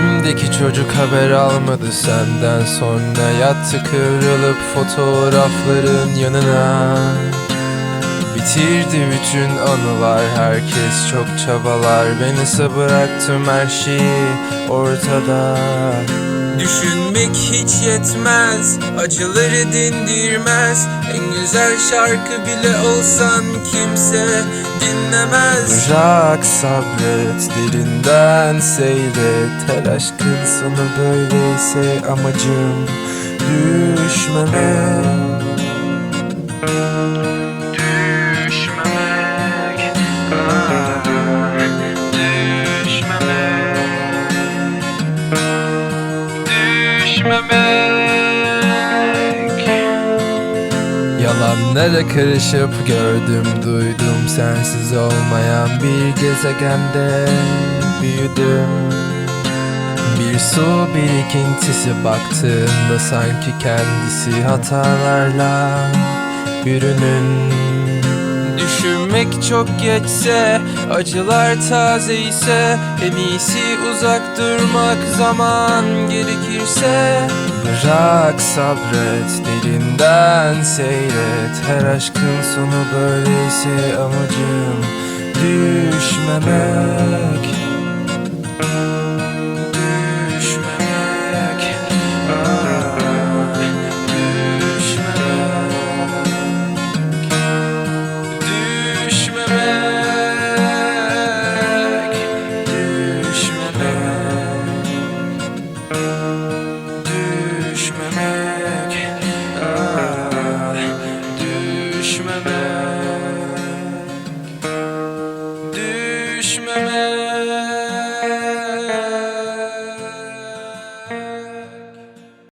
Evdeki çocuk haber almadı senden sonra. Yattı kıvrılıp fotoğrafların yanına. Bitirdi bütün anılar Herkes çok çabalar. Ben ise bıraktım her şeyi ortada Düşünmek hiç yetmez Acıları dindirmez. En güzel şarkı bile olsan kimse dinlemez. Bırak sabret derinden seyret Her aşkın sonu böyleyse amacım Düşmemek Yalanlara karışıp gördüm duydum Sensiz olmayan bir gezegende büyüdüm. Bir su birikintisi baktığında sanki kendisi hatalarla bürünün Düşünmek çok geçse, acılar taze ise En iyisi uzak durmak zaman gerekirse. Bırak sabret, derinden seyret. Her aşkın sonu böyleyse amacım Düşmemek